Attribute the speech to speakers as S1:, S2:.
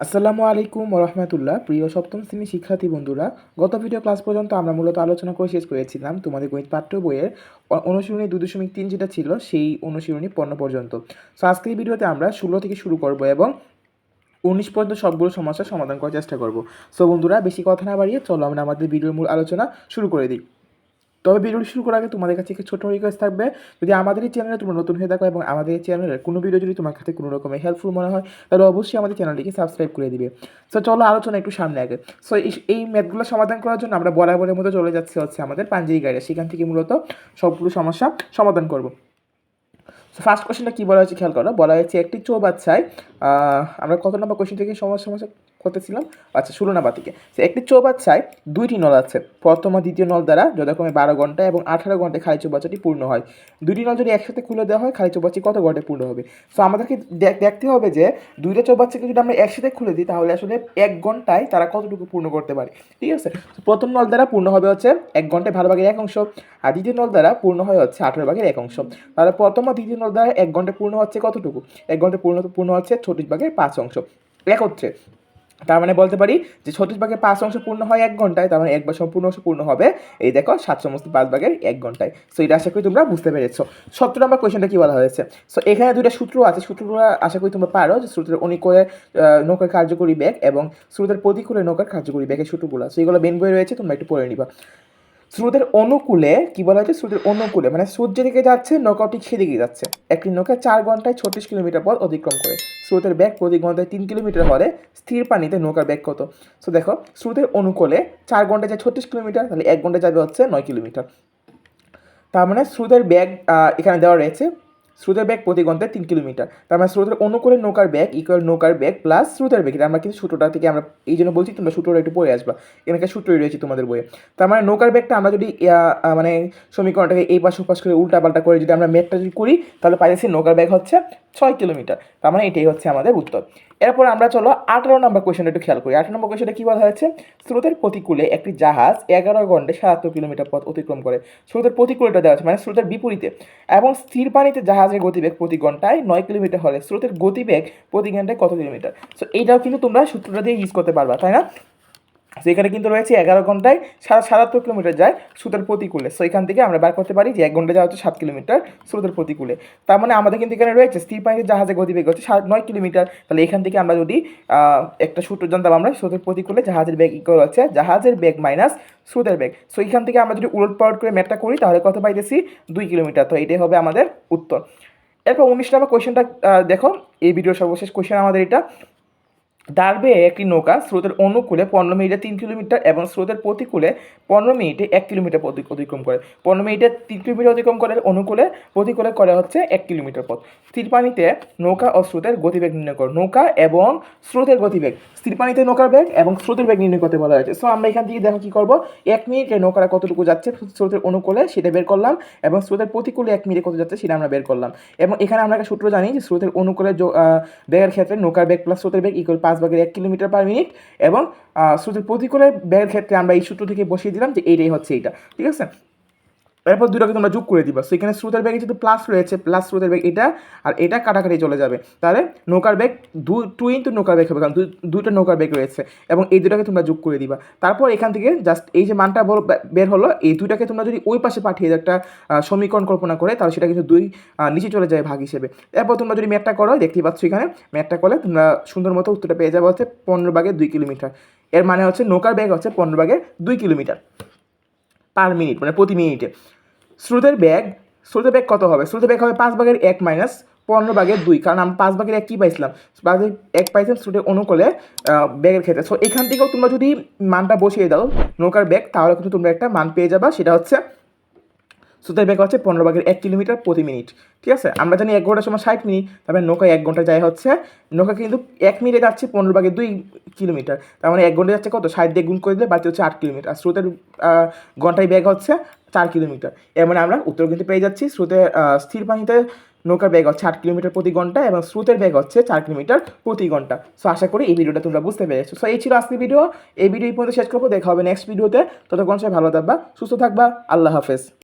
S1: আসসালামু আলাইকুম রহমতুল্লাহ প্রিয় সপ্তম শ্রেণির শিক্ষার্থী বন্ধুরা। গত ভিডিও ক্লাস পর্যন্ত আমরা মূলত আলোচনা করে শেষ করেছিলাম তোমাদের গণিত পাঠ্য বইয়ের অনুশীলনী দুই দশমিক তিন যেটা ছিল সেই অনুশীলনী পণ্য পর্যন্ত। সো আজকের ভিডিওতে আমরা ষোলো থেকে শুরু করব এবং উনিশ পর্যন্ত সবগুলো সমস্যার সমাধান করার চেষ্টা করব। সো বন্ধুরা, বেশি কথা না বাড়িয়ে চলো আমরা আমাদের ভিডিওর মূল আলোচনা শুরু করে দিই। তবে ভিডিওটি শুরু করার আগে তোমাদের কাছে একটি ছোট রিকোয়েস্ট থাকবে। যদি আমাদের এই চ্যানেলে তোমরা নতুন হয়ে থাকো এবং আমাদের এই চ্যানেলের কোনো ভিডিও যদি তোমার কাছে কোনো রকমের হেল্পফুল মনে হয়, তাহলে অবশ্যই আমাদের চ্যানেলটিকে সাবস্ক্রাইব করে দিবে। সো চলো আলোচনা একটু সামনে আগে। সো এই ম্যাথগুলো সমাধান করার জন্য আমরা বরাবরের মতো চলে যাচ্ছি হচ্ছে আমাদের পাঞ্জেরি গাইডে সেখান থেকে মূলত সবগুলো সমস্যা সমাধান করব। সো ফার্স্ট কোশ্চেনটা কী বলা হয়েছে? খেয়াল করো, বলা হয়েছে একটি চৌবাচ্চায় আমরা কত নম্বর কোশ্চেন থেকে সমস্যা সমস্যা করতেছিলাম। আচ্ছা থেকে তো একটি চৌবাচ্চায় দুইটি নল আছে। প্রথম ও দ্বিতীয় নল দ্বারা যথাক্রমে বারো ঘণ্টা এবং আঠারো ঘন্টায় খালি চৌবাচ্চাটি পূর্ণ হয়। দুইটি নল যদি একসাথে খুলে দেওয়া হয়, খালি চৌবাচ্চা কত ঘন্টায় পূর্ণ হবে? সো আমাদেরকে দেখতে হবে যে দুইটা চৌবাচ্চাকে যদি আমরা একসাথে খুলে দিই, তাহলে আসলে এক ঘন্টায় তারা কতটুকু পূর্ণ করতে পারে? ঠিক আছে? প্রথম নল দ্বারা পূর্ণ হবে হচ্ছে এক ঘন্টায় ভালো ভাগের এক অংশ আর দ্বিতীয় নল দ্বারা পূর্ণ হয় হচ্ছে আঠারো ভাগের এক অংশ। তাহলে প্রথম ও দ্বিতীয় নল দ্বারা এক ঘণ্টা পূর্ণ হচ্ছে কতটুকু? এক ঘণ্টা পূর্ণ পূর্ণ হচ্ছে ছত্রিশ ভাগের পাঁচ অংশ। একত্রে তার মানে বলতে পারি যে ছত্রিশ ভাগের পাঁচ অংশ পূর্ণ হয় এক ঘন্টায়, তার মানে এক বার সম্পূর্ণ অংশ পূর্ণ হবে। এই দেখো সাত সমস্ত পাঁচ ভাগের এক ঘন্টায়। সো এটা আশা করি তোমরা বুঝতে পেরেছ। সত্তর নম্বর কোয়েশনটা কি বলা হয়েছে? সো এখানে দুইটা সূত্র আছে। সূত্রগুলো আশা করি তোমরা পারো যে সূত্রের অনুকূলে নৌকার কার্যকরী ব্যাগ এবং স্রোতের প্রতিকূলে নৌকার কার্যকরী ব্যাগের সূত্রগুলো সো এগুলো বেন বই রয়েছে, তোমরা একটু পড়ে নিবা। স্রোতের অনুকূলে কি বলা হয়েছে? স্রোতের অনুকূলে মানে সূর্য দিকে যাচ্ছে নৌকাটি সেদিকে যাচ্ছে। একটি নৌকা চার ঘন্টায় ছত্রিশ কিলোমিটার পথ অতিক্রম করে। স্রোতের ব্যাগ প্রতি ঘন্টায় তিন কিলোমিটার হলে স্থির পানিতে নৌকার ব্যাগ কত? সো দেখো, স্রোতের অনুকূলে চার ঘন্টায় যায় ছত্রিশ কিলোমিটার, তাহলে এক ঘন্টায় যাবে হচ্ছে নয় কিলোমিটার। তার মানে স্রোতের ব্যাগ এখানে দেওয়া রয়েছে স্রোতের ব্যাগ প্রতি ঘন্টায় তিন কিলোমিটার। তার মানে স্রোতের অনুকূলে নৌকার ব্যাগ ইকুয়াল নৌকার ব্যাগ প্লাস স্রোতের ব্যাগ। আমরা কিন্তু সূত্রটা থেকে আমরা এই জন্য বলছি, তোমরা সূত্রটা একটু পড়ে আসবা। এখানে সূত্রই রয়েছে তোমাদের বইয়ে। তার মানে নৌকার ব্যাগটা আমরা যদি মানে সমীকরণটাকে এই পাশ ওপাশ করে উল্টাপাল্টা করে যদি আমরা ম্যাপটা যদি করি, তাহলে পাইছি নৌকার ব্যাগ হচ্ছে ছয় কিলোমিটার। তার মানে এটাই হচ্ছে আমাদের উত্তর। এরপর আমরা চলো আঠারো নম্বর কোয়েশনটা একটু খেয়াল করি। আঠারো নম্বর কোয়েশনটা কী বলা হয়েছে? স্রোতের প্রতিকূলে একটি জাহাজ এগারো ঘন্টায় সাতাত্তর কিলোমিটার পথ অতিক্রম করে। স্রোতের প্রতিকূলটা দেওয়া আছে মানে স্রোতের বিপরীতে। এবং স্থির পানিতে জাহাজের গতিবেগ প্রতি ঘন্টায় নয় কিলোমিটার হলে। স্রোতের গতিবেগ প্রতি ঘন্টায় কত কিলোমিটার? সো এইটাও কিন্তু তোমরা সূত্রটা দিয়ে ইউজ করতে পারবা, তাই না? তো এখানে কিন্তু রয়েছে এগারো ঘন্টায় সাড়ে সাতাত্তর কিলোমিটার যায় স্রোতের প্রতিকূলে। সো এখান থেকে আমরা বার করতে পারি যে এক ঘণ্টা যাওয়া হচ্ছে সাত কিলোমিটার স্রোতের প্রতিকূলে। তার মানে আমাদের কিন্তু এখানে রয়েছে স্থির পানিতে জাহাজের গতিবেগ হচ্ছে সাত, নয় কিলোমিটার। তাহলে এখান থেকে আমরা যদি একটা সূত্র জানতাম আমরা, স্রোতের প্রতিকূলে জাহাজের বেগ ইকুয়াল হচ্ছে জাহাজের বেগ মাইনাস স্রোতের বেগ। সো এখান থেকে আমরা যদি উলট পালট করে ম্যাপটা করি, তাহলে কত পাইতেছি? দুই কিলোমিটার। তো এটাই হবে আমাদের উত্তর। এরপর উনিশ নম্বর কোয়েশনটা দেখো। এই ভিডিওর সর্বশেষ কোয়েশন আমাদের এটা। দাঁড়বে একটি নৌকা স্রোতের অনুকূলে পনেরো মিনিটে তিন কিলোমিটার এবং স্রোতের প্রতিকূলে পনেরো মিনিটে এক কিলোমিটার অতিক্রম করে। পনেরো মিনিটে তিন কিলোমিটার অতিক্রম করে, অনুকূলে প্রতিকূলে করে হচ্ছে এক কিলোমিটার পথ। স্থির পানিতে নৌকা ও স্রোতের গতিবেগ নির্ণয় করো। নৌকা এবং স্রোতের গতিবেগ। স্থির পানিতে নৌকার বেগ এবং স্রোতের বেগ নির্ণয় করতে বলা হয়েছে। সো আমরা এখান থেকে দেখো কী করব? এক মিনিটে নৌকাটা কতটুকু যাচ্ছে? স্রোতের অনুকূলে সেটা বের করলাম এবং স্রোতের প্রতিকূলে এক মিনিটে কত যাচ্ছে সেটা আমরা বের করলাম। এবং এখানে আমরা একটা সূত্র জানি যে স্রোতের অনুকূলে বেগের ক্ষেত্রে নৌকার বেগ প্লাস স্রোতের বেগ ইকুয়াল পাঁচ ভাগের এক কিলোমিটার পার মিনিট এবং স্রোতের প্রতিকূলে ব্যয়ের ক্ষেত্রে আমরা এই সূত্র থেকে বসিয়ে দিলাম যে এইটাই হচ্ছে এইটা, ঠিক আছে? এরপর দুটোকে তোমরা যোগ করে দিবা। সো এখানে স্রোতের ব্যাগে যেহেতু প্লাস রয়েছে প্লাস স্রোতের ব্যাগ এটা আর এটা কাটাকাটি চলে যাবে। তাহলে নৌকার ব্যাগ দু টু ইন্টু নৌকার ব্যাগ হবে, কারণ দুটো নৌকার ব্যাগ রয়েছে এবং এই দুটাকে তোমরা যোগ করে দিবা। তারপর এখান থেকে জাস্ট এই যে মানটা বের হলো, এই দুটাকে তোমরা যদি ওই পাশে পাঠিয়ে একটা সমীকরণ কল্পনা করে, তাহলে সেটা কিন্তু দুই নিচে চলে যায় ভাগ হিসেবে। এরপর তোমরা যদি ম্যাথটা করো, দেখতেই পাচ্ছ এখানে ম্যাথটা করলে তোমরা সুন্দর মতো উত্তরটা পেয়ে যাবে হচ্ছে পনেরো ভাগের দুই কিলোমিটার। এর মানে হচ্ছে নৌকার ব্যাগ হচ্ছে পনেরো ভাগের দুই কিলোমিটার। পার মিনিট মানে প্রতি মিনিটে স্রোতের ব্যাগ স্রোতের ব্যাগ কত হবে? স্রোতের ব্যাগ হবে পাঁচ ভাগের এক মাইনাস পনেরো ভাগের দুই। কারণ আমি পাঁচ ভাগের এক কী পাইছিলাম? ভাগের এক পাইছিলাম স্রোতের অনুকূলে ব্যাগের ক্ষেত্রে। সো এখান থেকেও তোমরা যদি মানটা বসিয়ে দাও, নৌকার ব্যাগ তাহলে কিন্তু তোমরা একটা মান পেয়ে যাবা। সেটা হচ্ছে স্রোতের ব্যাগ হচ্ছে পনেরো ভাগের এক কিলোমিটার প্রতি মিনিট। ঠিক আছে? আমরা জানি এক ঘণ্টার সময় ষাট মিনিট, তারপরে নৌকা এক ঘণ্টা যায় হচ্ছে, নৌকা কিন্তু এক মিনিটে যাচ্ছে পনেরো ভাগের দুই কিলোমিটার। তার মানে এক ঘণ্টা যাচ্ছে কত? ষাট দিয়ে গুণ করে দিলে বাকি হচ্ছে আট কিলোমিটার। আর স্রোতের ঘন্টায় ব্যাগ হচ্ছে চার কিলোমিটার। এর মানে আমরা উত্তর কিন্তু পেয়ে যাচ্ছি স্রোতের স্থির পানিতে নৌকার ব্যাগ হচ্ছে আট কিলোমিটার প্রতি ঘণ্টা এবং স্রোতের ব্যাগ হচ্ছে চার কিলোমিটার প্রতি ঘণ্টা। সো আশা করি এই ভিডিওটা তোমরা বুঝতে পেরেছ। সো এই ছিল আজকের ভিডিও। এই ভিডিও এই পর্যন্ত শেষ করব। দেখা হবে নেক্সট ভিডিওতে ততক্ষণ সবাই ভালো থাকবা, সুস্থ থাকবা। আল্লাহ হাফেজ।